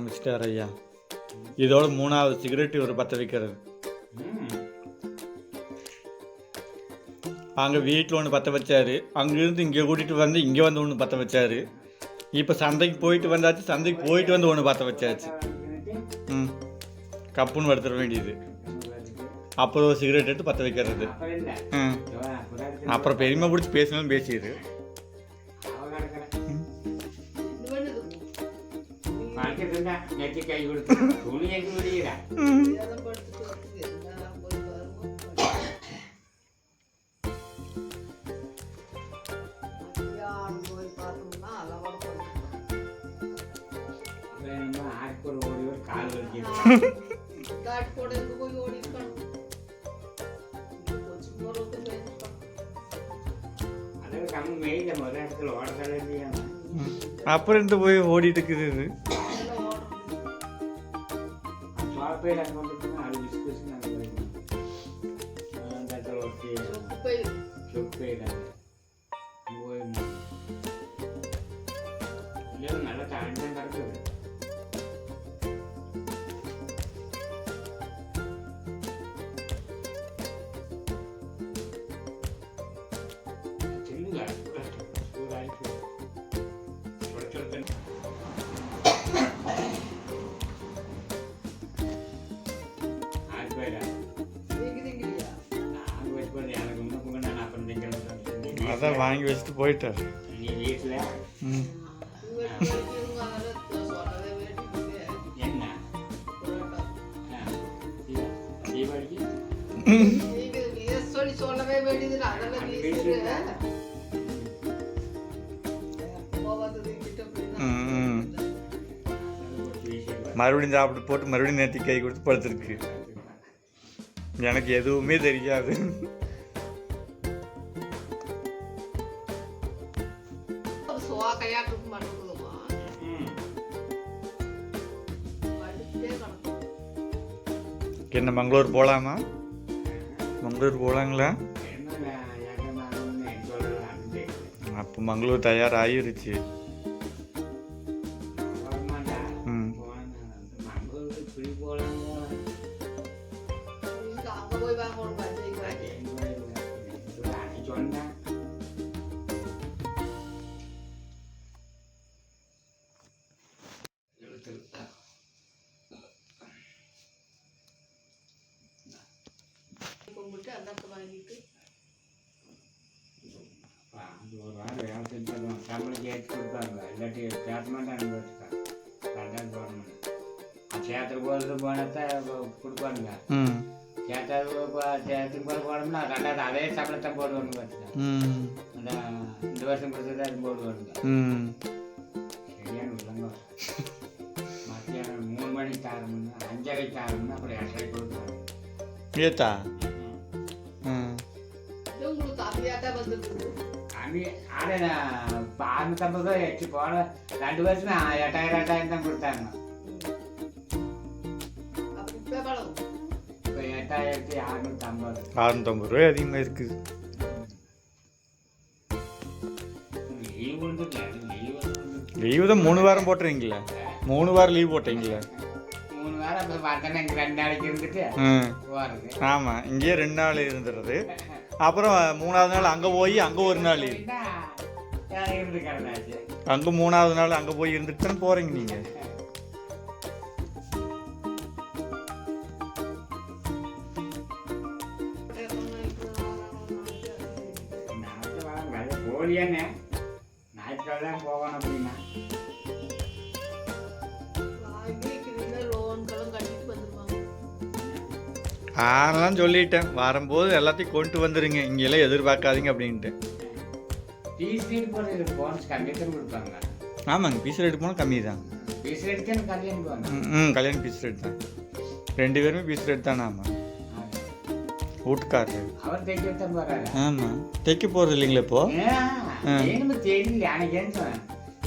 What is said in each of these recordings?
ஆரம்பிச்சிட்டார் ஐயா இதோட மூணாவது சிகரெட் இவர் பற்ற வைக்கிறது அங்கே வீட்டில் ஒன்று பற்ற வச்சாரு. அங்கேருந்து இங்கே கூட்டிகிட்டு வந்து இங்கே வந்து ஒன்று பற்ற வச்சாரு. இப்போ சந்தைக்கு போயிட்டு வந்தாச்சு சந்தைக்கு போயிட்டு வந்து ஒன்று பற்ற வச்சாச்சு. ம். கப்புன்னு படுத்துட வேண்டியது. அப்புறம் ஒரு சிகரெட் எடுத்து பற்ற வைக்கிறது. ம். அப்புறம் இருக்கு. பெரியம்மா பிடிச்சி பேசணும்னு பேசிடுது கம்மி மெய்த முதல் இடத்துல ஓடத்தாலே இல்லையா அப்புறம் இருந்து போய் ஓடிட்டு இருக்குது அதான் வாங்கி வச்சுட்டு போயிட்டார். ம். சொல்லவே வேண்டியது அதெல்லாம் வீசுறேன் மறுபடியும் சாப்பிட்டு போட்டு மறுபடியும் நேற்று கை கொடுத்து படுத்துருக்கு. எனக்கு எதுவுமே தெரியாது. மங்களூர் போகலாமா மங்களூர் போகலாங்களா அப்போ மங்களூர் தயாராகிருச்சு போன ரெண்டு வருஷம் எட்டாயிரம் எட்டாயிரம் தான் கொடுத்தாங்க அப்படி இப்போ பழகும் இப்போ எட்டாயிரத்தி அறுநூத்தம்பது அறுநூத்தம்பது ரூபாய் அதிகமாக இருக்குது லீவு தான் மூணு வாரம் போட்டுறீங்களா மூணு வாரம் லீவ் போட்டீங்களா ஆமாம் இங்கேயே ரெண்டு நாள் இருந்துடுறது. அப்புறம் மூணாவது நாள் அங்கே போய் அங்கே ஒரு நாள் அங்கே மூணாவது நாள் அங்கே போய் இருந்துட்டு தானே போகிறீங்க நீங்கள் போலியானே ஆனலாம் சொல்லிட்டேன். வரும்போது எல்லாத்தையும் கொண்டு வந்துடுங்க இங்கெல்லாம் எதிர்பார்க்காதீங்க அப்படின்ட்டு. ஃபீஸ் ரேட் போகிறது போனஸ் கம்மி தான் கொடுப்பாங்க. ஆமாங்க. பீஸ் ரேட் போனால் கம்மி தான் ஃபீஸ் ரேட் தான் கல்யாணம் போவாங்க ம், கல்யாணம் பீஸ் ரேட் தான். ரெண்டு பேருமே பீஸ் ரேட் தானே ஆமாம் வீட்டுக்காரரு. அவர் தைக்க தான் போகிறாரு ஆமாம் தைக்க போகிறது இல்லைங்களா இப்போ? எனக்கு தெரியல. அன்னைக்கு என்ன சொன்னேன்?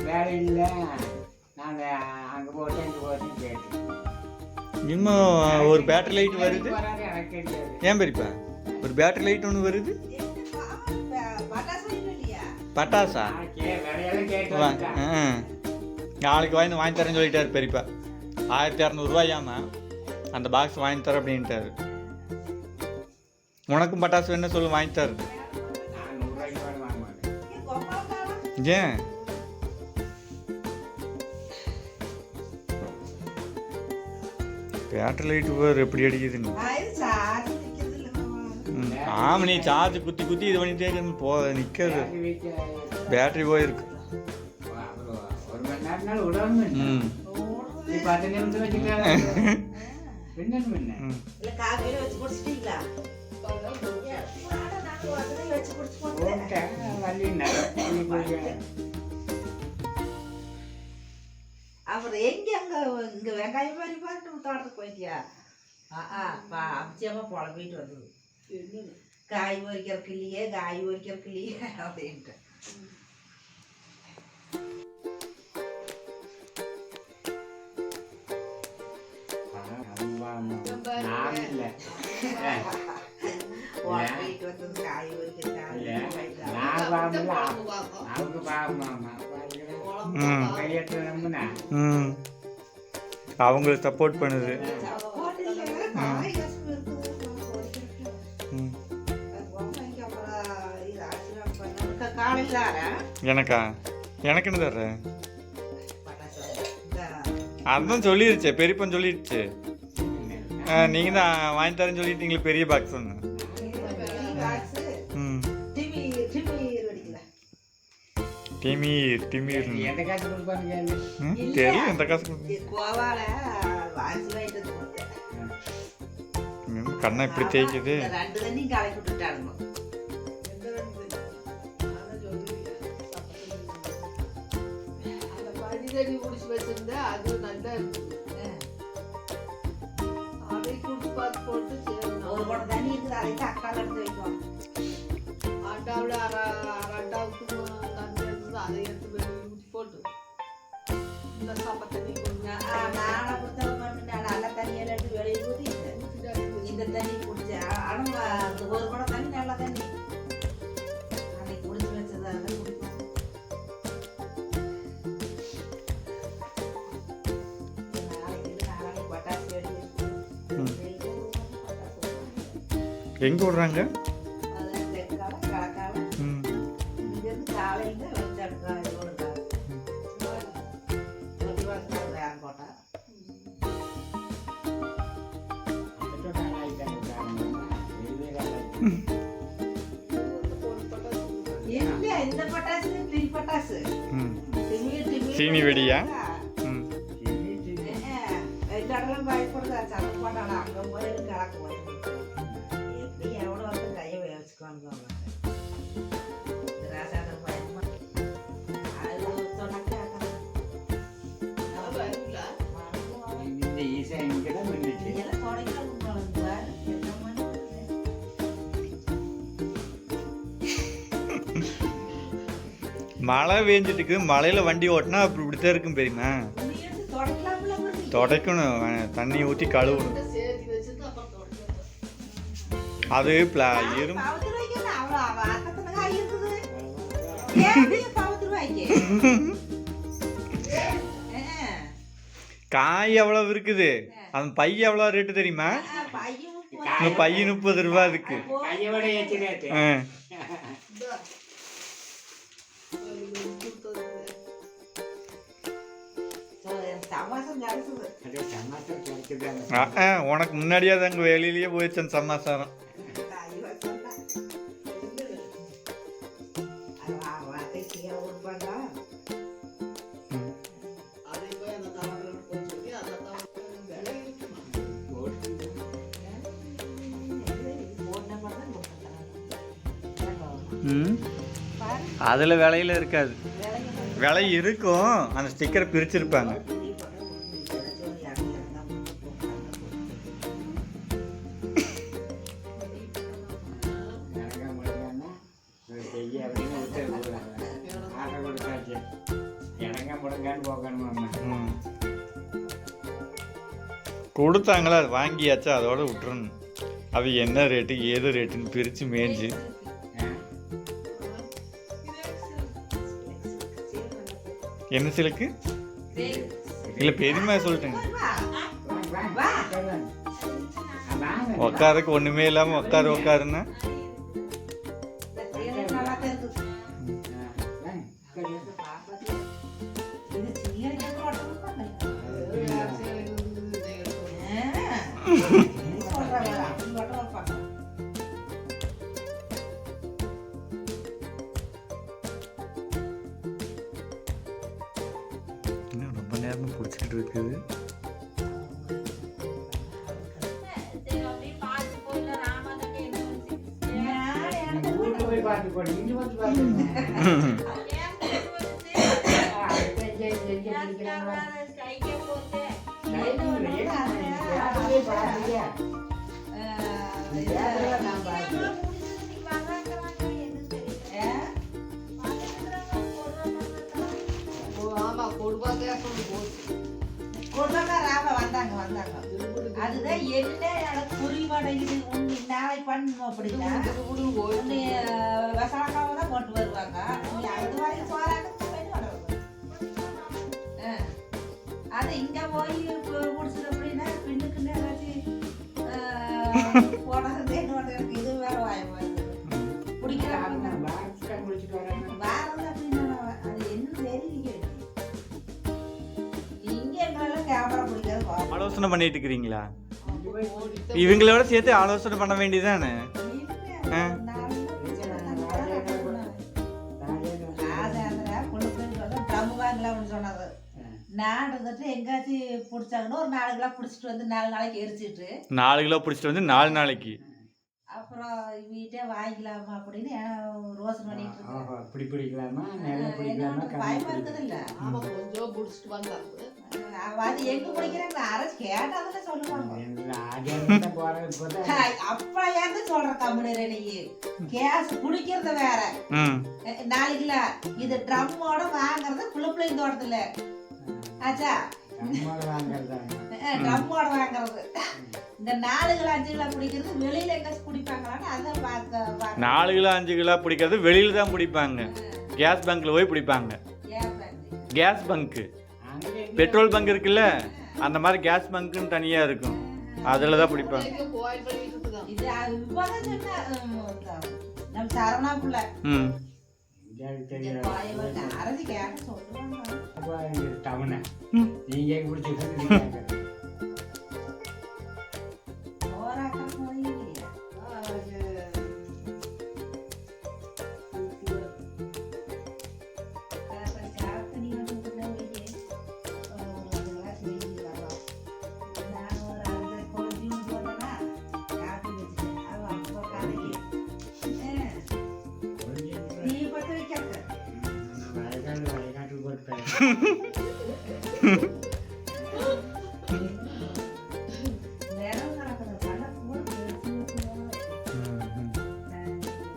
வேலை இல்லை. நாங்கள் அங்கே போட்டேன் இங்கே போட்டேன்னு கேட்டேன். இன்னும் ஒரு பேட்டரி லைட் வருது. ஏன் பெரியப்பா? ஒரு பேட்டரி லைட் ஒன்று வருது? பட்டாசா? நாளைக்கு வாங்கி வாங்கி தரேன்னு சொல்லிட்டாரு பெரியப்பா. ஆயிரத்தி இரநூறுவாயாமா அந்த பாக்ஸ் வாங்கி தர அப்படின்ட்டாரு. உனக்கும் பட்டாசு வேணும் சொல்லு வாங்கி தரு ஏன்? பேட்டரி லைட்டு எப்படி அடிக்குதுன்னு. ஆமாம் நீ சார்ஜ் குத்தி குத்தி இது பண்ணிட்டே இருக்கு, போ நிற்காது பேட்டரி போயிருக்கு. அப்புறம் ம் எங்க அங்க இங்க வெங்காயம் மாதிரி பாட்டு தோட்டத்துக்கு போயிட்டியா? ஆ பா அம்ச்சியம்மா போல போயிட்டு வந்தது. காய் பொறிக்கிறதுக்கு இல்லையே காய் பொறிக்கிறதுக்கு இல்லையே அப்படின்ட்டு நான் இல்லை புலம்பிட்டு ஆறேன் எனக்கா? எனக்குன்னு தர்ற அதான் சொல்லிருச்சே பெரியப்பன் சொல்லிடுச்சு நீங்கள் தான் வாங்கி தரேன்னு சொல்லிட்டீங்களே பெரிய பாக்ஸ் ஒன்று திமீர் திமீர். எந்த காசு கொடுப்பான்னு கேளு ம் அந்த பனிதண்ணி குடிச்சு வச்சிருந்தா அது நல்லா இருக்குது அதை குடிச்சு பார்த்து போட்டு ஒரு குடம் தண்ணி இருக்குது அதை தக்காளி திமி திமி சீனி வெடியா? பயப்படுதா சத்தம் போட்டாடா அங்க போய் கிடக்கு மழை வேஞ்சிட்டுக்கு மழையில் வண்டி ஓட்டினா அப்படி இப்படித்தான் இருக்கும் பெரியமா துடைக்கணும். அஹ், தண்ணி ஊற்றி கழுவணும். அது எறும்பு காய் எவ்வளவு இருக்குது? அந்த பை எவ்வளோ ரேட்டு தெரியுமா? பை முப்பது ரூபா ஆ, உனக்கு முன்னாடியே அது அங்கே வெளியிலேயே போயிடுச்சு சமாசாரம் அதில் விலையில இருக்காது. விலை இருக்கும். அந்த ஸ்டிக்கரை பிரிச்சிருப்பாங்க. கொடுத்தாங்களா? வாங்கியாச்சா? அதோட விட்டுறணும். அது என்ன ரேட்டு ஏது ரேட்டுன்னு பிரித்து மேய்ஞ்சு. என்ன சிலுக்கு? இல்லை பெரியம்மா சொல்லிட்டேங்க வா வாங்க, உட்காருக்கு ஒன்றுமே இல்லாமல் உட்காரு உட்காருன்னா வந்தாங்க வந்தாங்க அதுதான் என்ன எனக்கு புரிய மாட்டேங்குது உன்னை நாளைக்கு பண்ணணும் அப்படின்னா ஒன்று விசலக்காம தான் கொண்டு வருவாங்க அது வரைக்கும் போய் முடிச்சது அப்படின்னா பின்னுக்குன்னு ஏதாச்சும் போனது எனக்கு இது வேற வாயம் வருது பிடிக்கிறாங்க வேறது அப்படின்னா அது என்ன தெரியல இங்க எங்களால கேமரா பிடிக்காது வா. ஆலோசனை பண்ணிட்டு இருக்கிறீங்களா இவங்களோட சேர்த்து ஆலோசனை பண்ண வேண்டியதானே சொன்னது நான் இருந்துட்டு எங்காச்சும் பிடிச்சாங்கன்னா ஒரு நாலு கிலோ பிடிச்சிட்டு வந்து நாலு நாளைக்கு எரிச்சிட்டு. நாலு கிலோ பிடிச்சிட்டு வந்து நாலு நாளைக்கு. அப்புறம் வீட்டே வாங்கிக்கலாமா அப்படின்னு ரோசன் பண்ணிட்டு இருக்கேன். இப்படி பிடிக்கலாமா? நல்லா பிடிக்கலாமா? பயமா இருக்குது இல்ல ஆமா கொஞ்சம் புடிச்சிட்டு வந்தாங்க அது எங்க பிடிக்கிறாங்க அரசு கேட்டாதானே சொல்லுவாங்க. அப்பா ஏன் சொல்ற கம்முனு நீ? கேஸ் குடிக்கிறது வேற. நாலு கிலோ. இது ட்ரம்மோட வாங்குறது புளுப்புளிங் தோட்டத்துல. ஆச்சா? நம்மளோட வாங்குறதாங்க ட்ரம்மோட வாங்குறது இந்த நாலு கிலோ அஞ்சு கிலோ குடிக்கிறது வெளியில எங்க குடிப்பாங்களான்னு அதை பார்க்க பார்க்க. நாலு கிலோ அஞ்சு கிலோ பிடிக்கிறது வெளியில தான் பிடிப்பாங்க கேஸ் பங்க்ல போய் பிடிப்பாங்க. Case bunk. பெட்ரோல் பங்க் இருக்குல்ல? அந்த மாதிரி கேஸ் பங்க்குன்னு தனியாக இருக்கும். அதில் தான் பிடிப்பாங்க இது அது சொன்ன நம்ம சரவணா புள்ள ம். டவுனு. நீங்க பிடிச்சிட்டு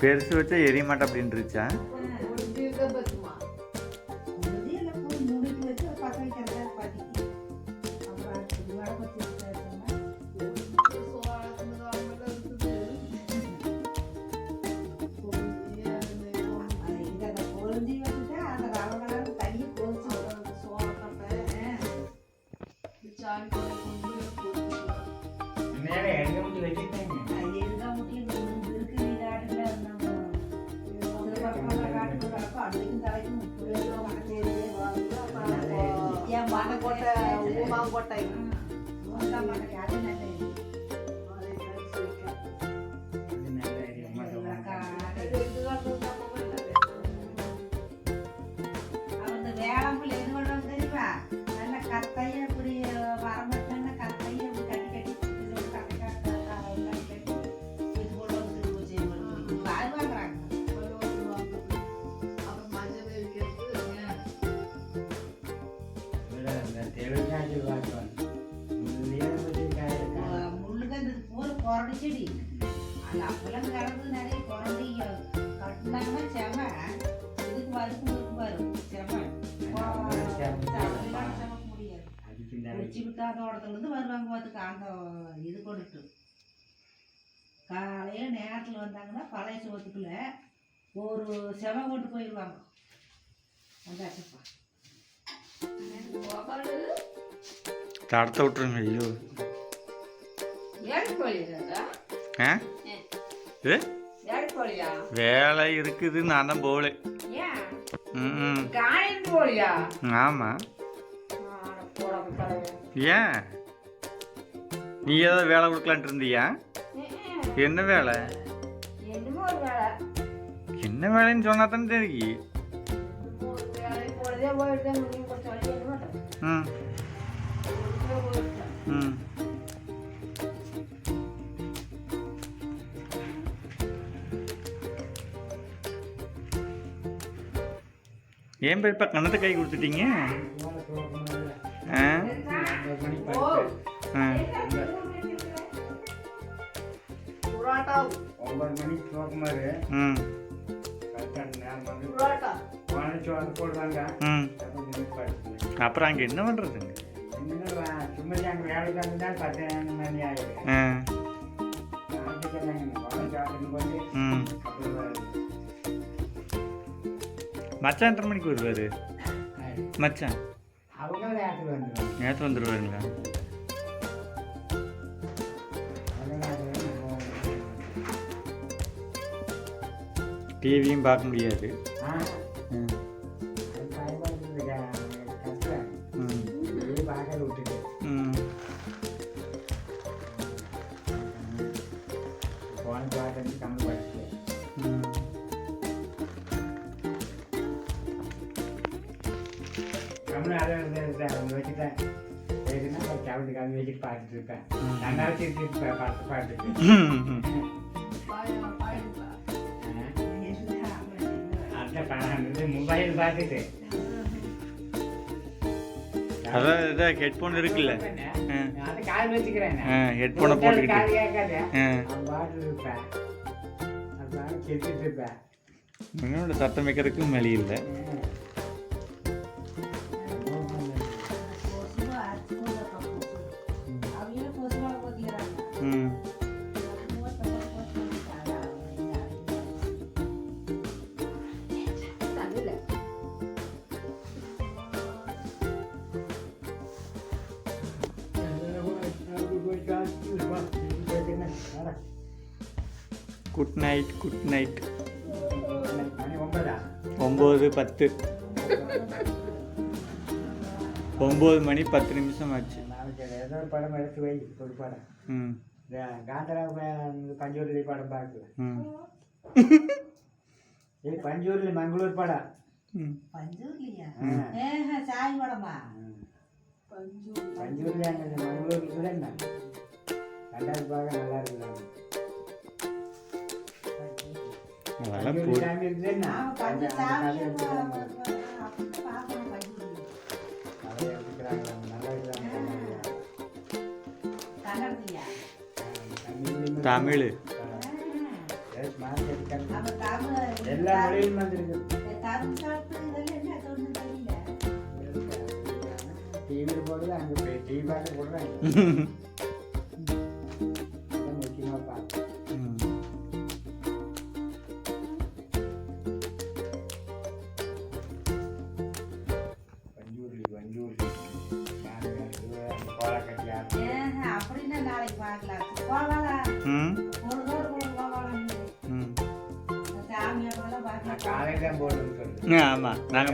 பெருசு வச்சா எரிய மாட்டேன் அப்படின்ட்டுருச்சா செடி அது அப்பெல்லாம் கிடந்து நிறைய குரடி கட்டினாங்கன்னா செம இதுக்கு வரும் இதுக்கு வரும் செம முடியாது. குடிச்சு விட்டா தோட்டத்துல இருந்து வருவாங்க பார்த்துக்க அந்த இது கொண்டுட்டு. காலையில நேரத்துல வந்தாங்கன்னா பழைய சோத்துக்குள்ள ஒரு செம கொண்டு போயிடுவாங்க. வந்தாச்சுப்பா தடத்தை விட்ருங்க ஐயோ. இது வேலை இருக்குது நான் தான் போகல. ம் தலைவர் ஏன்? நீ ஏதாவது வேலை கொடுக்கலான்ட்டு இருந்தியா? என்ன வேலை? என்ன வேலைன்னு சொன்னா தானே தெரியும் என்னமோ போடுவாங்க ம் அப்போ நின்று படுத்துவேன் அப்புறம் அங்கே என்ன பண்ணுறதுங்க இன்னும் சும்மா மச்சான் எத்தனை மணிக்கு வருவார்? மச்சான். நேற்று வந்துடுவாருங்களா டிவியும் பார்க்க முடியாது. மொபைல் பார்த்துட்டு அதான் இதான் ஹெட்ஃபோன் இருக்குல்ல. கால் வச்சுக்கிறேன் ஹெட்ஃபோனை போட்டுக்கிட்டு. என்னோட சத்தம் வைக்கிறதுக்கும் வழி இல்லை. குட் நைட் குட் நைட் ஒம்பது பத்து. ஒம்பது மணி பத்து நிமிஷம் ஆச்சு. ஏதோ ஒரு படம் எடுத்து வை ஒரு படம் ம். காந்தரா பஞ்சூர்லி படம் பார்க்கல ம். ஏய் பஞ்சூர்லி மங்களூர் படம். ம். பஞ்சூர்லியா? ஏஹே, சாய் படமா? பஞ்சு பஞ்சூர்லி அங்கே மங்களூர் என்ன? ரெண்டாவது பார்க்க நல்லா இருக்குது கன்னடத்திலயா? தமிழ் எல்லா மொழியிலும் டிவியில் போடுறது அங்கே டிவி பார்க்க போடுறாங்க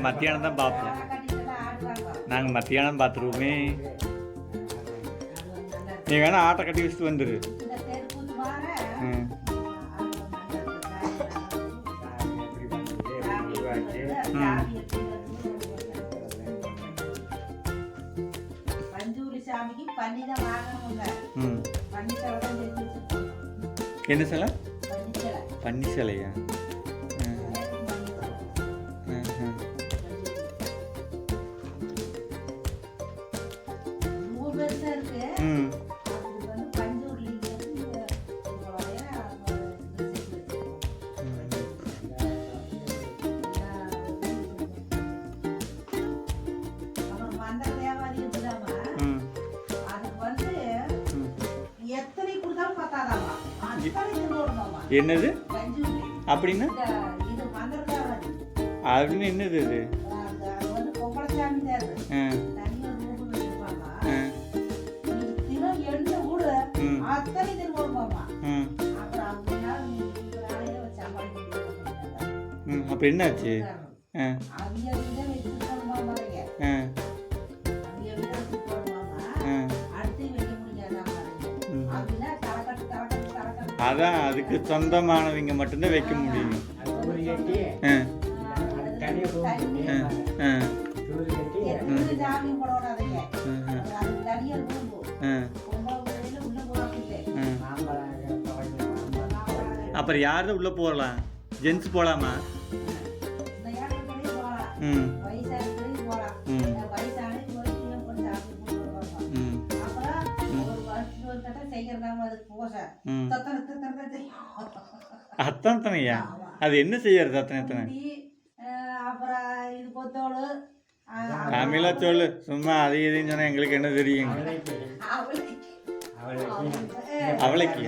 நாங்கள் மத்தியானம் தான் ஆடுவாங்க நாங்கள் மத்தியானம் பார்த்துருவோமே. நீ வேணா ஆட்டை கட்டி வச்சுட்டு ம். அது ஒரு நல்ல சாமி என்னது? அப்படின்னா? அப்படின்னு என்னது இது? அப்ப என்னாச்சு? ஆ. உள்ள போகாதீங்க ஆ. மாம்பழம் துவைக்க மாம்பழம் அப்புறம் யாரும் உள்ளே போகலாம்? ஜென்ஸ் போகலாம். ம். ஆமா. அது என்ன செய்யறது அத்தனை அஹ் தமிழா சொல்லு. சும்மா அது இதுன்னு சொன்னா எங்களுக்கு என்ன தெரியும்? அவளைக்கு.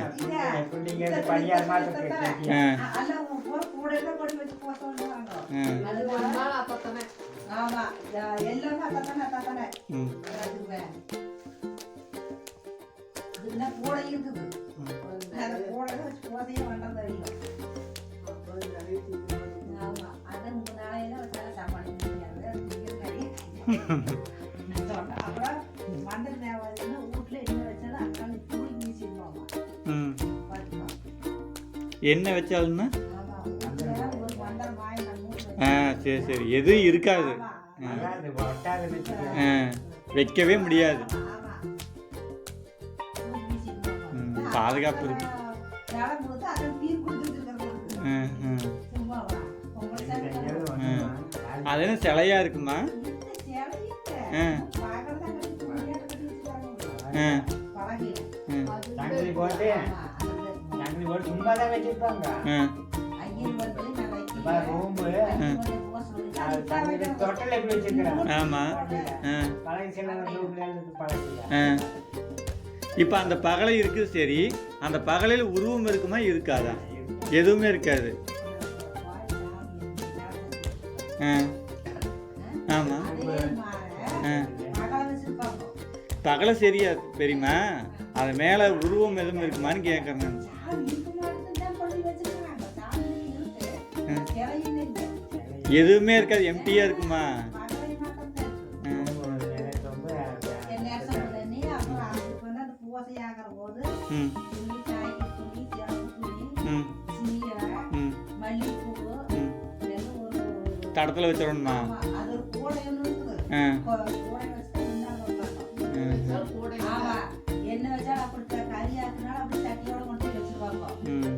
எல்லாம் அது போதையே வேண்டாம் தெரியும் மூணு நாளையில வச்சால அப்புறம் மண்டல் வீட்டுல என்ன வச்சாலும் தூளி. என்ன வச்சாலும்னா ஆ சரி சரி எதுவும் இருக்காது வைக்கவே முடியாது. கட்டி வச்சிருக்காங்க. ஆ. பழகில. ம், அது சங்கிலி போட்டு. அது சங்கிலி போட்டு சும்மா தான் வச்சிருப்பாங்க ரூம்பு. அது அது தொட்டில் எப்படி வச்சிருக்கிறான்? ஆமா. பழகு சில இப்போ அந்த பகலை இருக்குது சரி அந்த பகலையில் உருவம் இருக்குமா இருக்காதா? எதுவுமே இருக்காது. ஆ. ஆமாம் ஆ. பகலை சரியா பெரியமா அது மேலே உருவம் எதுவும் இருக்குமான்னு கேட்குறேன் நான். எதுவுமே இருக்காது எம்டியாக இருக்குமா? கூட ஆமா, என்ன வச்சாலும் அப்படி த- கறி ஆக்குனாலும் அப்படி சட்டியோட கொண்டு போய் வச்சிருவாங்க. ம்.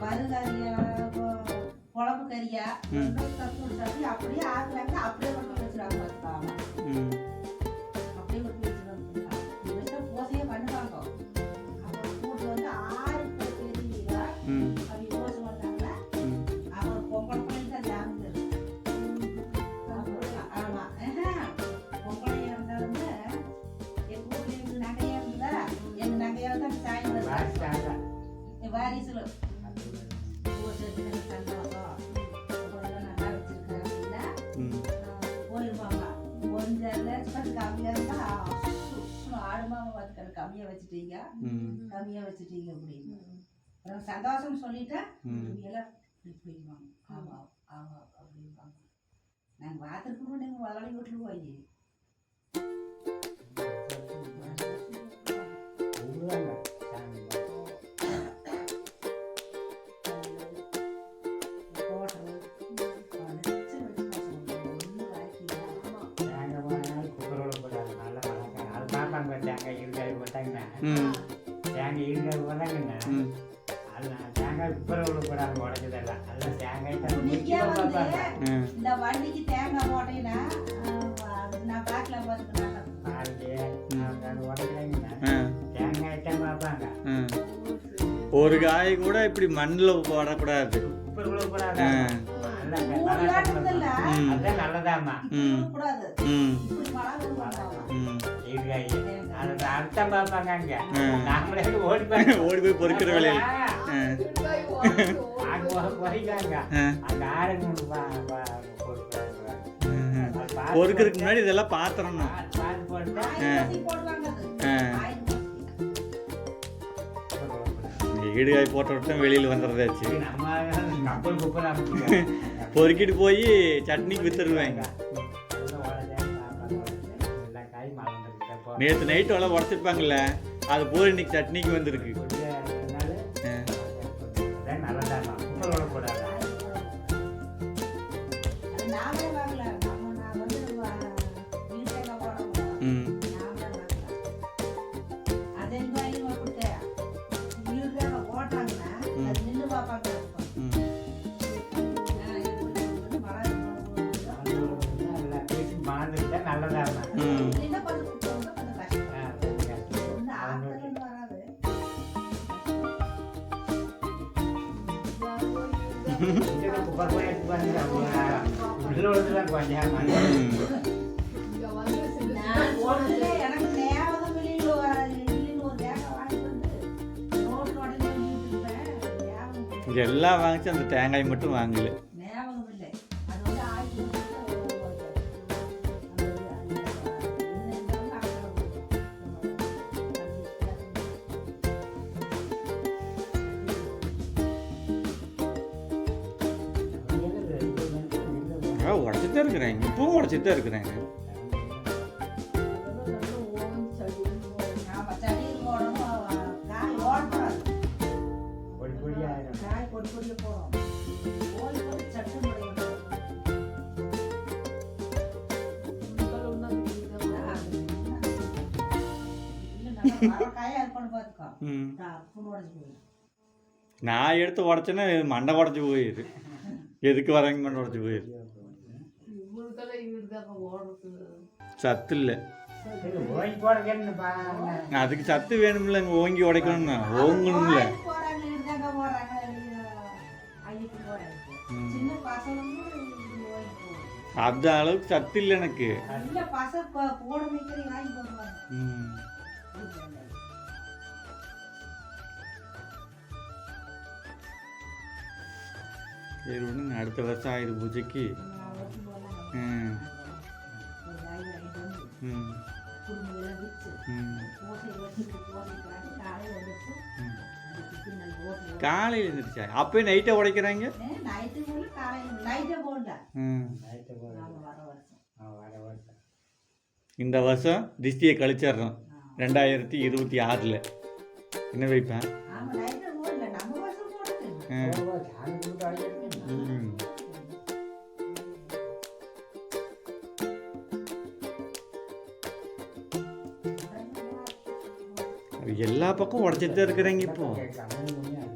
வறுகறியா, கொ- குழம்பு கறியா, பூசை தினம் சந்தோஷம். நல்லா வச்சிருக்கேன் அப்படின்னா, போயிருவாங்க. கொஞ்சம் லேசப்பட்டு கம்மியா இருந்தா, சும்மா ஆடு மாமா பார்த்துக்கிற கம்மியா வச்சுட்டீங்க ம் கம்மியா வச்சுட்டீங்க அப்படின்னு அப்புறம் சந்தோஷம் சொல்லிட்டா ம் எல்லாம் போயிடுவாங்க ஆமா ஆமா அப்படிம்பாங்க நாங்கள் பார்த்துருக்கணும் நீங்கள் முதலாளி வீட்டில் போய் தேங்காய் இருக்காது போதாங்கண்ணா ம். அது நான் தேங்காய் குப்பரை விடக்கூடாது உடச்சதெல்லாம் அதில் தேங்காய் தான் இந்த வண்டிக்கு தேங்காய் போட்டீங்கன்னா நான் தேங்காய் தான் பார்ப்பாங்க. ம் ஒரு காய் கூட இப்படி மண்ணில் போடக்கூடாது. குப்பரை ஓடி போய் பொறுக்கிற வேலையில். பொறிக்காங்க பொறுக்கிறதுக்கு முன்னாடி இதெல்லாம் பாத்திரம்னா இடுகாய் போட்ட விட்டும் வெளியில் வந்துடுறதாச்சு. பொறுக்கிட்டு போய் சட்னிக்கு வித்துருவேங்க நேற்று நைட்டு அவ்வளோ உடச்சிருப்பாங்கல்ல அது பூரா இன்னைக்கு சட்னிக்கு வந்திருக்கு. நல்லா எல்லாம் வாங்கிச்சு அந்த தேங்காய் மட்டும் வாங்கலை. நான் உடச்சிட்டே இருக்கிறேன். இப்பவும் உடச்சிட்டே இருக்கிறேன். நான் எடுத்து உடச்சேன்னா மண்டை உடச்சி போயிரு. எதுக்கு வரங்க மண்டை உடச்சி போயிடுது சத்து இல்லை. அதுக்கு சத்து வேணும்ல இங்க ஓங்கி உடைக்கணும்னா. ஓங்கணும்ல. அந்த அளவுக்கு சத்து இல்லை எனக்கு. சரி ஒன்று அடுத்த வருஷம் ஆயுத பூஜைக்கு. ம். காலையில் எழுந்திரிச்சா அப்போ நைட்டை உடைக்கிறாங்க இந்த வருஷம் திஷ்டியை கழிச்சிடுறோம் ரெண்டாயிரத்தி இருபத்தி ஆறில் என்ன வைப்பேன் எல்லா பக்கம் உடச்சிட்டு தான் இருக்கிறாங்க இப்போது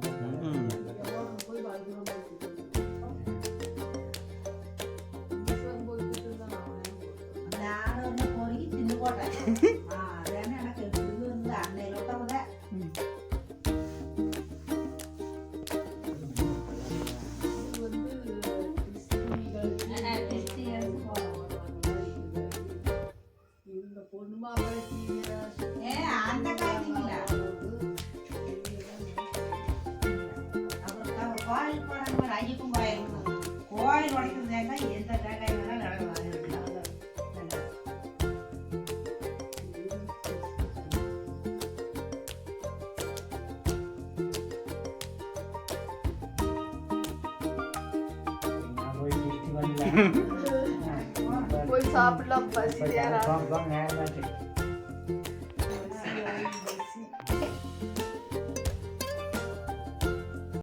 谢谢啊。